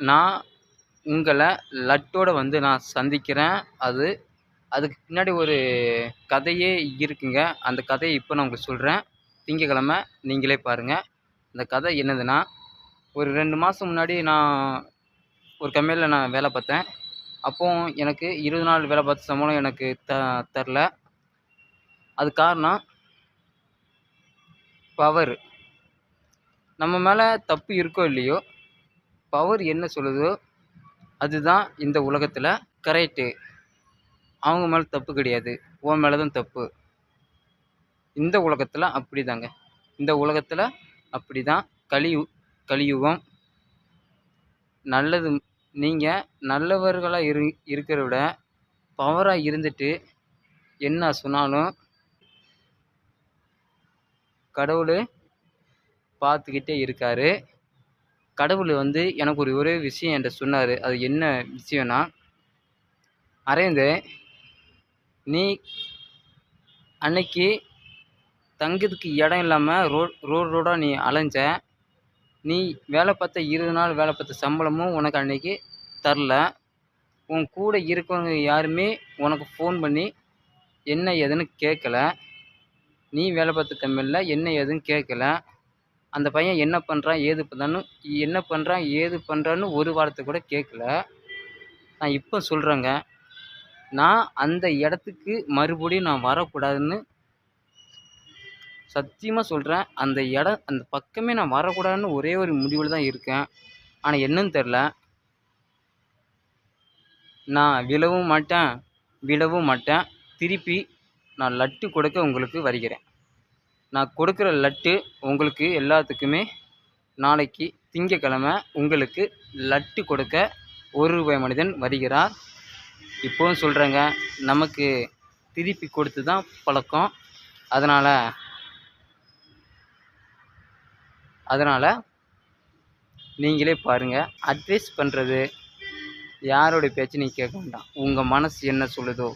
நான் உங்களை லட்டோட வந்து நான் சந்திக்கிறேன். அது அதுக்கு பின்னாடி ஒரு கதையே இருக்குங்க. அந்த கதையை இப்போ நான் உங்களுக்கு சொல்கிறேன் திங்கக்கிழமை நீங்களே பாருங்கள் அந்த கதை என்னதுன்னா ஒரு ரெண்டு மாதம் முன்னாடி நான் ஒரு கம்பெனியில் நான் வேலை பார்த்தேன். அப்போது எனக்கு இருபது நாள் வேலை பார்த்த சம்பளம் எனக்கு த தரல. அது காரணம் பவர் நம்ம மேலே தப்பு இருக்கோ இல்லையோ பவர் என்ன சொல்லுதோ அதுதான் இந்த உலகத்தில் கரெக்டு அவங்க மேலே தப்பு கிடையாது. உன் மேலே தான் தப்பு. இந்த உலகத்தில் அப்படி தாங்க இந்த உலகத்தில் அப்படி தான் கலியு கலியுகம் நல்லது. நீங்கள் நல்லவர்களாக இரு இருக்கிறத விட பவராக இருந்துட்டு என்ன சொன்னாலும் கடவுள் பார்த்துக்கிட்டே இருக்கார். கடவுள் வந்து எனக்கு ஒரு ஒரே விஷயம் என்கிட்ட சொன்னார். அது என்ன விஷயம்னா அரேந்து நீ அன்னைக்கு தங்கிறதுக்கு இடம் இல்லாமல் ரோட் ரோடு ரோடாக நீ அலைஞ்ச நீ வேலை பார்த்த இருபது நாள் வேலை பார்த்த சம்பளமும் உனக்கு அன்னைக்கு தரல. உன் கூட இருக்கவங்க யாருமே உனக்கு ஃபோன் பண்ணி என்ன ஏதுன்னு கேட்கல நீ வேலை பார்த்த தமிழில் என்ன ஏதுன்னு கேட்கல அந்த பையன் என்ன பண்ணுறான் ஏது பண்ணுறான்னு என்ன பண்ணுறான் ஏது பண்ணுறான்னு ஒரு வார்த்தை கூட கேட்கல நான் இப்போ சொல்கிறேங்க நான் அந்த இடத்துக்கு மறுபடியும் நான் வரக்கூடாதுன்னு சத்தியமாக சொல்கிறேன் அந்த இடம் அந்த பக்கமே நான் வரக்கூடாதுன்னு ஒரே ஒரு முடிவில் தான் இருக்கேன். ஆனால் என்னன்னு தெரில நான் விழவும் மாட்டேன் விடவும் மாட்டேன். திருப்பி நான் லட்டு கொடுக்க உங்களுக்கு வருகிறேன். நான் கொடுக்குற லட்டு உங்களுக்கு எல்லாத்துக்குமே நாளைக்கு திங்கக்கிழமை உங்களுக்கு லட்டு கொடுக்க ஒரு ரூபாய் மனிதன் வருகிறார். இப்போவும் சொல்கிறேங்க நமக்கு திருப்பி கொடுத்து தான் பழக்கம். அதனால் அதனால் நீங்களே பாருங்கள் அட்வைஸ் பண்ணுறது யாரோடைய பேச்சு நீங்கள் கேட்க வேண்டாம். உங்கள் மனசு என்ன சொல்லுதோ